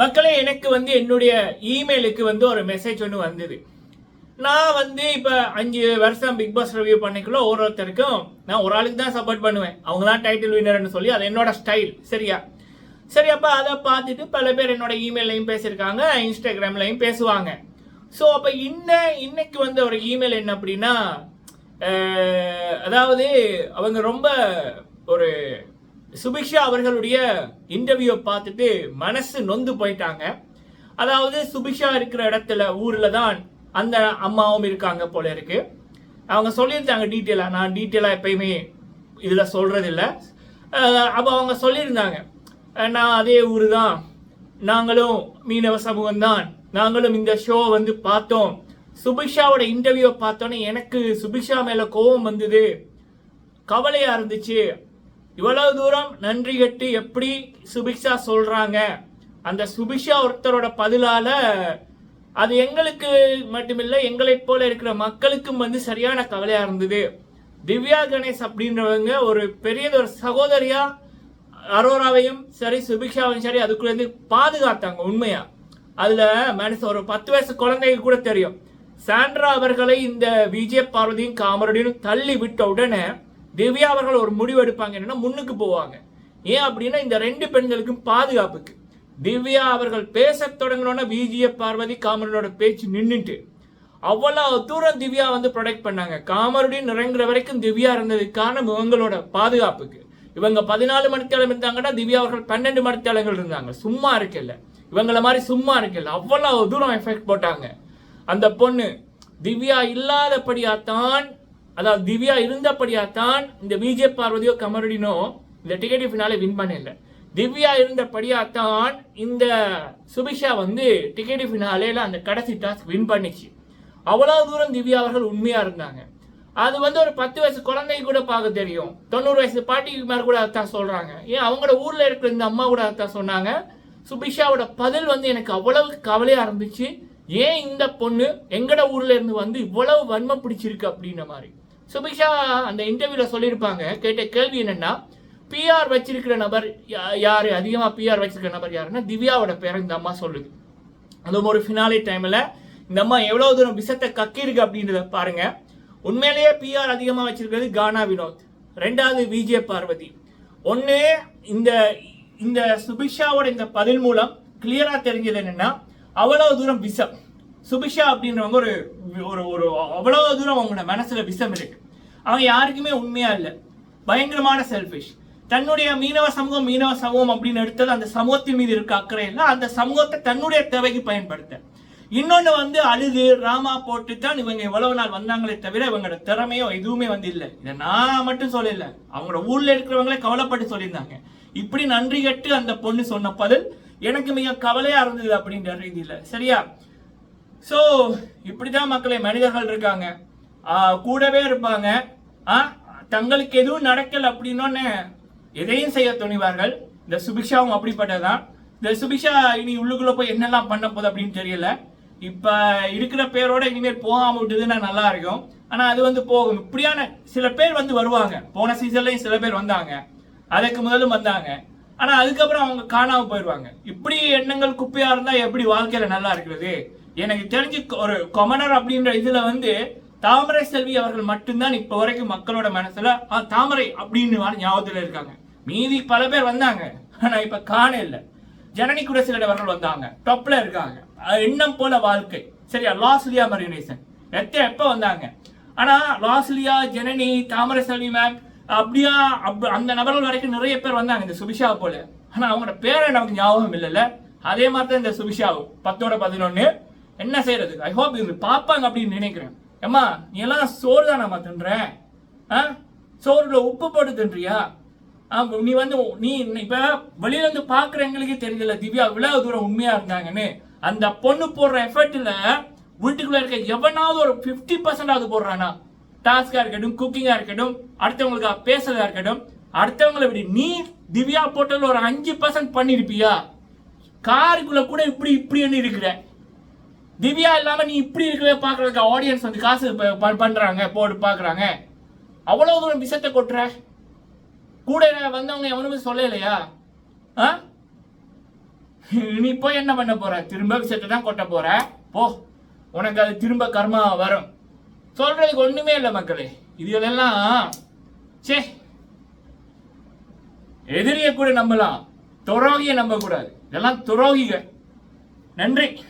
மக்களே எனக்கு வந்து என்னுடைய இமெயிலுக்கு வந்து ஒரு மெசேஜ் ஒன்று வந்தது. நான் வந்து இப்போ அஞ்சு வருஷம் பிக் பாஸ் ரிவ்யூ பண்ணிக்குள்ள ஒரு ஒருத்தருக்கும் நான் ஒரு ஆளுக்கு தான் சப்போர்ட் பண்ணுவேன். அவங்க தான் டைட்டில் வின்னர்னு சொல்லி அது என்னோட ஸ்டைல் சரியா? சரி அப்போ அதை பார்த்துட்டு பல பேர் என்னோட இமெயிலையும் பேசியிருக்காங்க இன்ஸ்டாகிராம்லையும் பேசுவாங்க. ஸோ அப்போ இன்ன இன்னைக்கு வந்து ஒரு இமெயில் என்ன அப்படின்னா அதாவது அவங்க ரொம்ப ஒரு சுபிக்ஷா அவர்களுடைய இன்டர்வியூ பார்த்துட்டு மனசு நொந்து போயிட்டாங்க. அதாவது சுபிக்ஷா இருக்கிற இடத்துல ஊர்ல தான் அந்த அம்மாவும் இருக்காங்க போல இருக்கு. அவங்க சொல்லியிருந்தாங்க டீட்டெயிலாக நான் டீட்டெயிலாக எப்பயுமே இதில் சொல்கிறதில்ல அப்போ அவங்க சொல்லியிருந்தாங்க. நான் அதே ஊர் தான். நாங்களும் மீனவ சமூகம் தான். நாங்களும் இந்த ஷோ வந்து பார்த்தோம். சுபிக்ஷாவோட இன்டர்வியூவை பார்த்தோன்னே எனக்கு சுபிக்ஷா மேலே கோபம் வந்தது. கவலையாக இருந்துச்சு. இவ்வளவு தூரம் நன்றி கட்டு எப்படி சுபிக்ஷா சொல்றாங்க? அந்த சுபிக்ஷா ஒருத்தரோட பதிலால அது எங்களுக்கு மட்டுமில்லை எங்களைப் போல இருக்கிற மக்களுக்கும் வந்து சரியான கவலையா இருந்தது. திவ்யா கணேஷ் அப்படின்றவங்க ஒரு பெரிய ஒரு சகோதரியா அரோராவையும் சரி சுபிக்ஷாவையும் சரி அதுக்குள்ளேருந்து பாதுகாத்தாங்க உண்மையா. அதுல மனுஷன் ஒரு பத்து வயசு குழந்தைக்கு கூட தெரியும். சாண்ட்ரா அவர்களை இந்த விஜய பார்வதியும் காமரடியும் தள்ளி விட்ட உடனே திவ்யா அவர்கள் ஒரு முடிவு எடுப்பாங்க என்னன்னா முன்னுக்கு போவாங்க. ஏன் அப்படின்னா இந்த ரெண்டு பெண்களுக்கும் பாதுகாப்புக்கு. திவ்யா அவர்கள் பேசத் தொடங்கினோன்னா விஜய பார்வதி காமரனோட பேச்சு நின்றுட்டு அவ்வளோ தூரம் திவ்யா வந்து ப்ரொடெக்ட் பண்ணாங்க. காமருடன் இறங்குற வரைக்கும் திவ்யா இருந்ததுக்கு காரணம் இவங்களோட பாதுகாப்புக்கு. இவங்க பதினாலு மணித்தேலம் இருந்தாங்கன்னா திவ்யா அவர்கள் பன்னெண்டு மணித்தேலங்கள் இருந்தாங்க. சும்மா இருக்கல இவங்கள மாதிரி சும்மா இருக்கல அவ்வளோ தூரம் எஃபெக்ட் போட்டாங்க. அந்த பொண்ணு திவ்யா இல்லாதபடியாத்தான் அதாவது திவ்யா இருந்தபடியாத்தான் இந்த விஜய் பார்வதியோ கமருடினோ இந்த டிக்கெட் ஃபினாலே வின் பண்ணல திவ்யா இருந்தபடியாத்தான் இந்த சுபிஷா வந்து டிக்கெட் ஃபினாலேல அந்த கடைசி டாஸ்க் வின் பண்ணிச்சு. அவ்வளோ தூரம் திவ்யா அவர்கள் உண்மையாக இருந்தாங்க. அது வந்து ஒரு பத்து வயசு குழந்தை கூட பார்க்க தெரியும். தொண்ணூறு வயசு பாட்டிமார் கூட அதான் சொல்கிறாங்க ஏன் அவங்களோட ஊரில் இருக்கிற இந்த அம்மா கூட அதான் சொன்னாங்க. சுபிஷாவோட பதில் வந்து எனக்கு அவ்வளவு கவலையாக இருந்துச்சு. ஏன் இந்த பொண்ணு எங்கட ஊர்ல இருந்து வந்து இவ்வளவு வன்மை பிடிச்சிருக்கு அப்படின்ற மாதிரி. சுபிஷா அந்த இன்டர்வியூவில் சொல்லியிருப்பாங்க. கேட்ட கேள்வி என்னென்னா பிஆர் வச்சிருக்கிற நபர் யா- அதிகமாக பிஆர் வச்சிருக்கிற நபர் யாருன்னா திவ்யாவோட பேரை இந்த அம்மா சொல்லுது. அதுவும் ஒரு ஃபினாலே டைமில் இந்த அம்மா எவ்வளோ தூரம் விஷத்தை கக்கியிருக்கு அப்படின்றத பாருங்கள் உண்மையிலேயே பிஆர் அதிகமாக வச்சிருக்கிறது கானா வினோத். ரெண்டாவது விஜே பார்வதி. ஒன்று இந்த இந்த சுபிஷாவோட இந்த பதில் மூலம் கிளியராக தெரிஞ்சது என்னென்னா அவ்வளோ தூரம் விஷம். சுபிஷா அப்படின்றவங்க ஒரு ஒரு ஒரு அவ்வளோ தூரம் அவங்களோட மனசில் விஷம் இருக்கு. அவங்க யாருக்குமே உண்மையாக இல்லை. பயங்கரமான செல்ஃபிஷ் தன்னுடைய மீனவ சமூகம் மீனவ சமூகம் அப்படின்னு எடுத்தது அந்த சமூகத்தின் மீது இருக்க அக்கறை இல்லை. அந்த சமூகத்தை தன்னுடைய தேவைக்கு பயன்படுத்த. இன்னொன்று வந்து அழுது ராமா போட்டு தான் இவங்க எவ்வளவு நாள் வந்தாங்களே தவிர இவங்களோட திறமையோ எதுவுமே வந்து இல்லை. இதை நான் மட்டும் சொல்லல. அவங்களோட ஊர்ல இருக்கிறவங்களே கவலைப்பட்டு சொல்லியிருந்தாங்க. இப்படி நன்றி கட்டு அந்த பொண்ணு சொன்ன பதில் எனக்கு மிக கவலையா இருந்தது அப்படின்ற ரீதியில. சரியா? ஸோ இப்படி தான் மக்களே மனிதர்கள் இருக்காங்க. கூடவே இருப்பாங்க. ஆ, தங்களுக்கு எதுவும் நடக்கல அப்படின்னோன்னு எதையும் செய்ய துணிவார்கள். இந்த சுபிக்ஷாவும் அப்படிப்பட்டதான் இந்த சுபிக்ஷா இனி உள்ளுக்குள்ள போய் என்னெல்லாம் பண்ண போகுது அப்படின்னு தெரியல. இப்ப இருக்கிற பேரோட இனிமேல் போகாம விட்டதுன்னா நல்லா இருக்கும். ஆனா அது வந்து போகும். இப்படியான சில பேர் வந்து வருவாங்க. போன சீசன்லயும் சில பேர் வந்தாங்க. அதுக்கு முதலும் வந்தாங்க. ஆனா அதுக்கப்புறம் அவங்க காணாம போயிடுவாங்க இப்படி எண்ணங்கள் குப்பையா இருந்தா எப்படி வாழ்க்கையில நல்லா இருக்கிறது? எனக்கு தெரிஞ்சு ஒரு கொமனர் அப்படின்ற இதுல வந்து தாமரை செல்வி அவர்கள் மட்டும்தான் இப்ப வரைக்கும் மக்களோட மனசுல தாமரை அப்படின்னு வாழ ஞாபகத்துல இருக்காங்க. மீதி பல பேர் வந்தாங்க. ஆனா இப்ப காண இல்லை. ஜனனி கூட சில அவர்கள் வந்தாங்க. டொப்ல இருக்காங்க. எண்ணம் போல வாழ்க்கை. சரியா? லாஸ்லியா மரியனேசன் எத்த எப்ப வந்தாங்க? ஆனா லாஸ்லியா ஜனனி தாமரை செல்வி மேம் அப்படியா அப் அந்த நபர்கள் வரைக்கும் நிறைய பேர் வந்தாங்க இந்த சுபிஷா போல. ஆனா அவங்களோட பேரை நமக்கு ஞாபகம் இல்லைல்ல. அதே மாதிரி தான் இந்த சுபிஷாவும். பத்தோட பதினொன்னு என்ன செய்யறது ஐ ஹோப் இது பார்ப்பாங்க அப்படின்னு நினைக்கிறேன். ஏம்மா நீ எல்லாம் சோறு தானம்மா தின்ற? ஆ? சோறுல உப்பு போட்டு தின்றியா? நீ வந்து நீ இப்ப வெளியில இருந்து பாக்குற எங்களுக்கே தெரியல திவ்யா இவ்வளவு தூரம் உண்மையா இருந்தாங்கன்னு. அந்த பொண்ணு போடுற எஃபர்ட்ல வீட்டுக்குள்ள இருக்க எவனாவது ஒரு 50% பர்சன்டாவது போடுறானா? டாஸ்கா இருக்கட்டும் குக்கிங்கா இருக்கட்டும் அடுத்தவங்களுக்கு பேசுறதா இருக்கட்டும் அடுத்தவங்களை விட நீ திவ்யா போட்டதுல ஒரு அஞ்சு பர்சன்ட் பண்ணிருப்பியா? காருக்குள்ள கூட இப்படி இப்படின்னு இருக்கிற. திவ்யா இல்லாம நீ இப்படி இருக்கவே பாக்குறதுக்கு ஆடியன்ஸ் வந்து காசு ப- பண்றாங்க போட்டு பாக்குறாங்க அவ்வளவு தூரம் விஷத்தை கொட்டுற? கூட வந்தவங்க எவனுமே சொல்லலையா? ஆ? நீ போய் என்ன பண்ண போற? திரும்ப விஷயத்தை தான் கொட்ட போற? போ. உனக்கு அது திரும்ப கர்மா வரும். சொல்றதுக்கு ஒண்ணுமே இல்லை மக்களே. இதுகளெல்லாம் சே எதிரியை கூட நம்பலாம். துரோகிய நம்ப கூடாது இதெல்லாம் துரோகிகள். நன்றி.